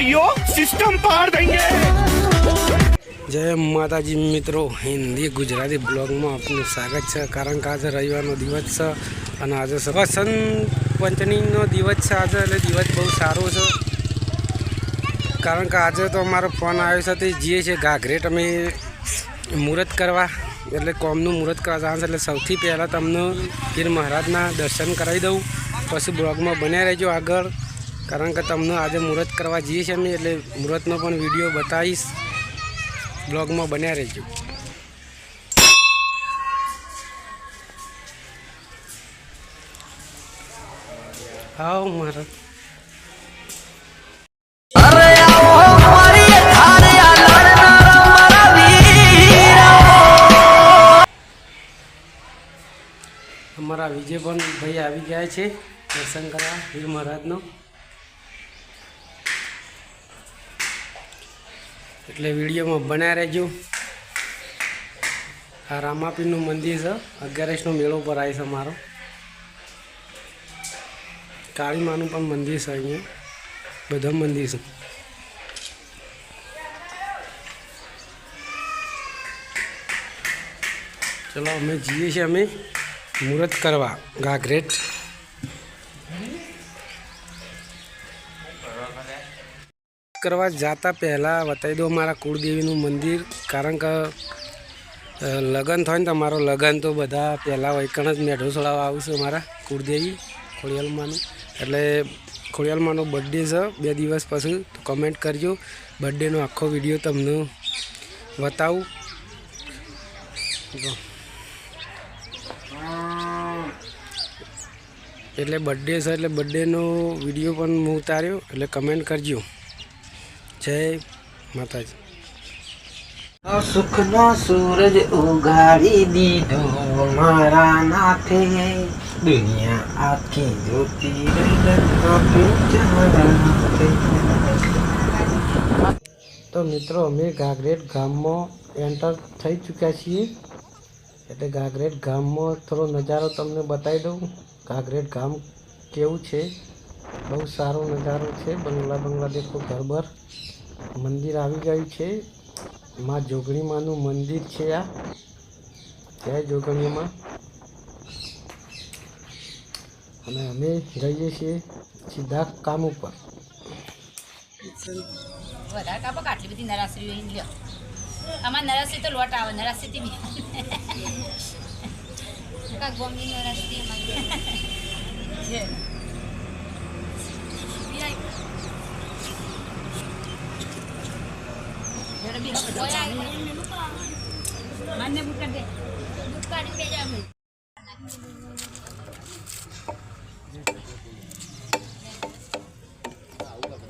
भाइयों सिस्टम पार देंगे જય માતાજી મિત્રો હિન્દી ગુજરાતી બ્લોગમાં આપનું સ્વાગત છે કારણ કે આજે રવિવારનો દિવસ છે અને આજે સ- વસંત પંચમીનો દિવસ છે આજે એટલે દિવસ બહુ સારો છે કારણ કે આજે તો અમારો ફોન આવ્યો છે તે જઈએ છીએ ઘાઘરેટ અમે મુહૂર્ત કરવા એટલે કોમનું મુહૂર્ત કરવા જવાનું છે એટલે સૌથી પહેલાં તમને પીર મહારાજના દર્શન કરાવી દઉં પછી બ્લોગમાં બન્યા રહેજો આગળ કારણ કે તમને આજે મુહૂર્ત કરવા જઈએ છીએ અમે એટલે મુહૂર્તનો પણ વીડિયો બતાવીશ. બ્લોગમાં બન્યા રહેજો. આવો મારા. અમારા વિજય પણ ભાઈ આવી ગયા છે દર્શન કરવા વીર મહારાજનો. એટલે વિડીયોમાં બનાવી રહેજો. આ રામાપીરનું મંદિર છે. અગિયારસનો મેળો પર આવે છે મારો કાળીમાનું પણ મંદિર છે અહીંયા. બધા મંદિર છે. ચલો, અમે જઈએ છીએ અમે. મુહૂર્ત કરવા. ગાગ્રેટ કરવા જતા પહેલાં બતાવી દો મારા કુળદેવીનું મંદિર. કારણ કે લગ્ન થાય ને તમારો લગ્ન તો બધા પહેલાં વૈકણ જ મેઢો ચડાવવા આવશે મારા કુળદેવી ખોડિયાલમાનું. એટલે ખોડિયાલમાંનો બર્થડે છે બે દિવસ પછી, તો કમેન્ટ કરજો. બર્થડેનો આખો વીડિયો તમને બતાવું. એટલે બર્થડે છે, એટલે બર્થડેનો વીડિયો પણ હું ઉતાર્યો. એટલે કમેન્ટ કરજો. જય માતાજી. સુખનો સૂરજ ઉગાડી દીધો મારા નાથે. દુનિયા આખી જોતી તો મિત્રો અમે ગાગરેટ ગામમાં એન્ટર થઈ ચૂક્યા છીએ. એટલે ગાગરેટ ગામમાં થોડો નજારો તમને બતાવી દઉં. ગાગરેટ ગામ કેવું છે? બહુ સારો નજારો છે. બંગલા બંગલા દેખો ઘરબર મંદિર આવી ગયું છે. માં જોગણીમાનું મંદિર છે આ. જય જોગણીમાં. અને અમે જઈએ છીએ સીધા કામ ઉપર. વધારે કાપો આટલી બધી નરાસરી હોય લ્યો. આમાં નરાસરી તો લોટ આવે નરાસરી થી ગોમની નરાસરી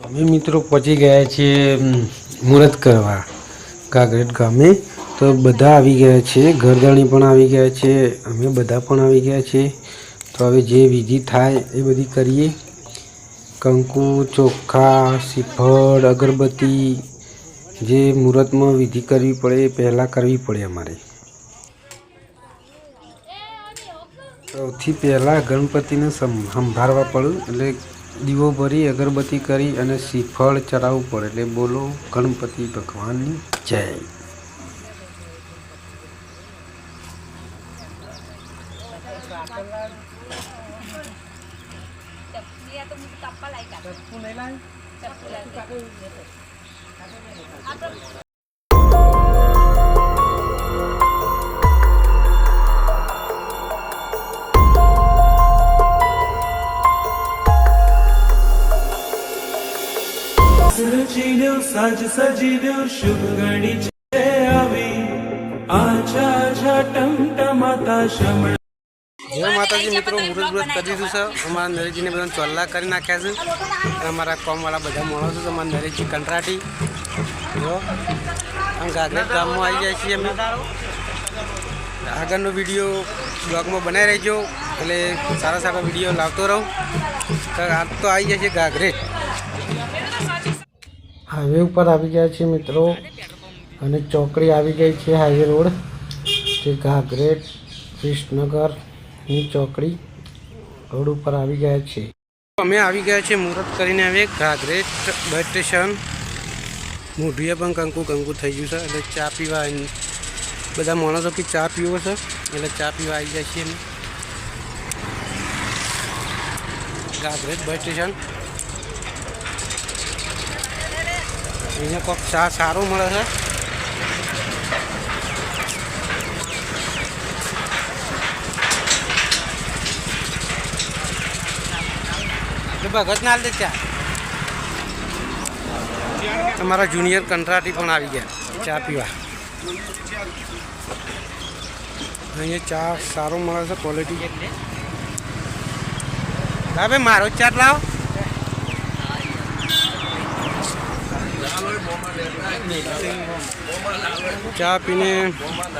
અમે મિત્રો પહોંચી ગયા છીએ મુહૂર્ત કરવા. કાગરેટ ગામે. તો બધા આવી ગયા છે ઘરદાણી પણ આવી ગયા છે, અમે બધા પણ આવી ગયા છે. તો હવે જે વિધિ થાય એ બધી કરીએ. કંકુ, ચોખા, શ્રીફળ, અગરબત્તી જે મુહૂર્તમાં વિધિ કરવી પડે એ પહેલાં કરવી પડે અમારે. સૌથી પહેલાં ગણપતિને સંભાળવા પડે, એટલે દીવો ભરી, અગરબત્તી કરી અને શ્રીફળ ચડાવવું પડે. એટલે બોલો, ગણપતિ ભગવાનની જય. સાજ સજીલ્યો साज सजिल्यो शुभ गणिचे आवी. आछा आछा टमटमाता शमण માતાજી મિત્રો મુહૂર્ત વ્રત કરી દીધું છે અમારા નરેશજીને બધા ચોલ્લા કરી નાખ્યા છે. અને અમારા કોમવાળા બધા માણસો છે અમારા નરેશજી કંટ્રાટી. જો આમ ગાગરેટ ગામમાં આવી જાય છીએ અમે. આગળનો વીડિયો બ્લોગમાં બનાવી રહેજો. એટલે સારા સારા વીડિયો લાવતો રહું. આ તો આવી જાય છે ગાગરેટ હાઈવે ઉપર આવી ગયા છે મિત્રો. અને ચોકડી આવી ગઈ છે હાઈવે રોડ. જે ગાગરેટ વિસનગરની ચોકડી રોડ ઉપર આવી ગયા છે અમે આવી ગયા છે મુહૂર્ત કરીને હવે ઘાઘરેટ બસ સ્ટેશન. મોઢીએ પણ કંકુ કંકુ થઈ ગયું છે. એટલે ચા પીવા બધા માણસો કે ચા પીવો છે. એટલે ચા પીવા આવી જાય છીએ અમે. Gagret bus station. અહીંયા કોઈક ચા સારો મળે છે. તો ભગત ના દે ચા તમારા જુનિયર કંટ્રાટી પણ આવી ગયા, ચા પીવા. અહીંયા ચા સારો મળે છે ક્વોલિટી હા ભાઈ, મારો જ ચાટ લાવો. ચા પીને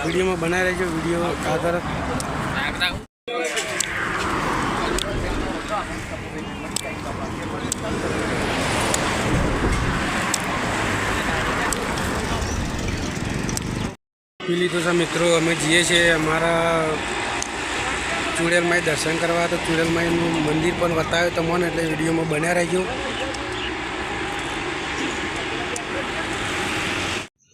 વિડીયોમાં બનાવી રહેજો, વીડિયો આગળ પી લીધું છે મિત્રો. અમે જઈએ છીએ અમારા ચુડેલમાઈ દર્શન કરવા. તો ચુડેલમાઈનું મંદિર પણ બતાવ્યું તમને, એટલે વિડીયોમાં બન્યા રહેજો.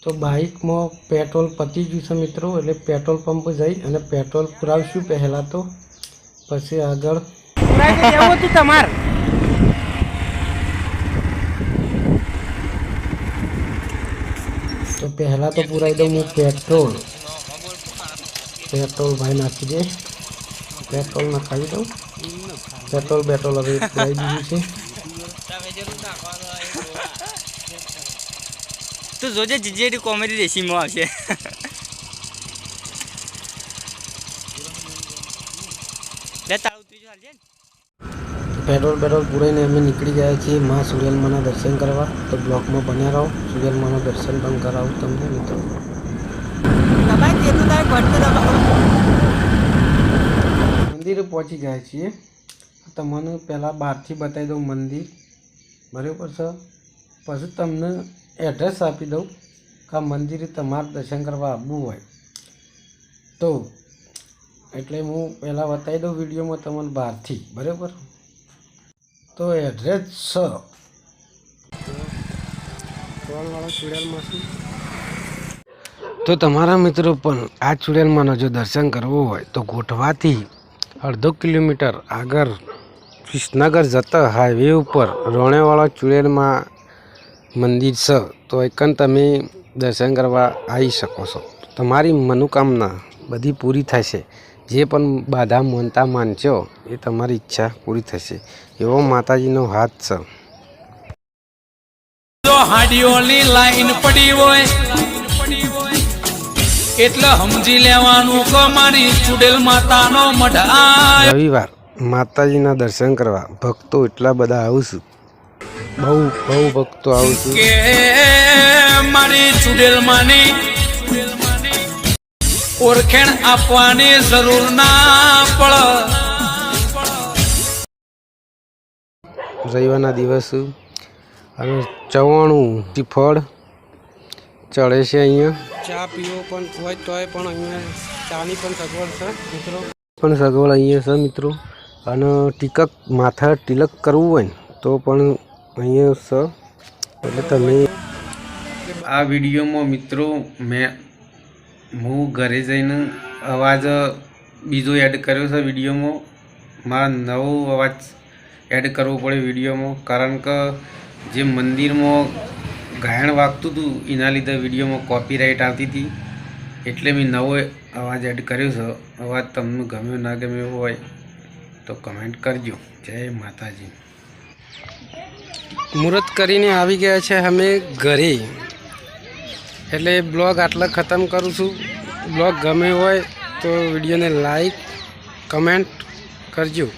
તો બાઇકમાં પેટ્રોલ પતી ગયું છે મિત્રો, એટલે પેટ્રોલ પંપ જઈ અને પેટ્રોલ પુરાવશું પહેલાં તો. પછી આગળ. તમારે. તો પહેલાં તો પુરાવી દઉં હું પેટ્રોલ. પેટ્રોલ ભાઈ નાખી દે. પેટ્રોલ નખાવી દઉં. પેટ્રોલ પેટ્રોલ હવે પુરાવી દીધું છે. તું જોજે જીજેડી કોમેડી રેસીમાં આવશે. લે તાળું ત્રીજું હાલજે ને. પેટ્રોલ પેટ્રોલ પૂરાઈને અમે નીકળી ગયા છીએ મા સૂર્યલમાના દર્શન કરવા. તો બ્લોકમાં બન્યા રહો. સૂર્યલમાના દર્શન પણ કરાવું તમને મિત્રો. મંદિરે પહોંચી ગયા છીએ. તમને પહેલાં બહારથી બતાવી દઉં મંદિર. બરાબર છે? પછી તમને એડ્રેસ આપી દઉં કે આ મંદિરે તમારે દર્શન કરવા આવવું હોય. તો એટલે હું પહેલાં બતાવી દઉં વિડીયોમાં તમને બહારથી. બરાબર? તો એડ્રેસ છે તો તમારા મિત્રો પણ આ ચુડેલમાંનો જો દર્શન કરવું હોય તો ગોઠવાથી અડધો કિલોમીટર આગળ વિસનગર જતા હાઈવે ઉપર રોણેવાળા ચુડેલમાં મંદિર છે. તો એકન તમે દર્શન કરવા આવી શકો છો. તમારી મનોકામના બધી પૂરી થશે જે પણ બાધા માનતા માનશો એ તમારી ઈચ્છા પૂરી થશે. એવો માતાજીનો હાથ છે. હાડીઓની લાઈન પડી હોય એટલે સમજી લેવાનું કે મારી ચુડેલ માતાનો મઢ રવિવાર માતાજીના દર્શન કરવા. ભક્તો એટલા બધા આવશું. બહુ બહુ ભક્તો આવશું. કે મારી ચુડેલ માની ઓળખેણ આપવાની જરૂર ના પડ. રવિવારના દિવસ. અને ચવાણું ફળ ચડે છે અહીંયા. ચા પીવો પણ હોય તોય પણ અહીંયા ચાની પણ સગવડ છે મિત્રો. પણ સગવડ અહીંયા છે મિત્રો. અને ટિકક માથા તિલક કરવું હોય ને તો પણ અહીંયા છે. એટલે તમે આ વિડીયોમાં મિત્રો મેં હું ઘરે જઈને અવાજ બીજો એડ કર્યો છે વિડીયોમાં. મારા નવો અવાજ એડ કરવો પડે વિડીયોમાં. કારણ કે જે મંદિરમાં ગાયણ વાગતું હતું, એના લીધે વિડીયોમાં કોપીરાઇટ આવતી હતી. એટલે મેં નવો અવાજ એડ કર્યો છે. અવાજ તમને ગમ્યો ના ગમ્યો હોય તો કમેન્ટ કરજો. જય માતાજી. મુહૂર્ત કરીને આવી ગયા છે અમે ઘરે. એટલે બ્લોગ આટલા ખતમ કરું છું બ્લોગ ગમે હોય તો વિડીયોને લાઈક કમેન્ટ કરજો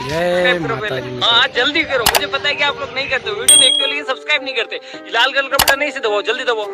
જય માતાજી हाँ जल्दी करो मुझे पता है कि आप लोग नहीं करते वीडियो देखते हो लेकिन सब्सक्राइब नहीं करते लाल कलर का बटन नहीं से दबाओ जल्दी दबाओ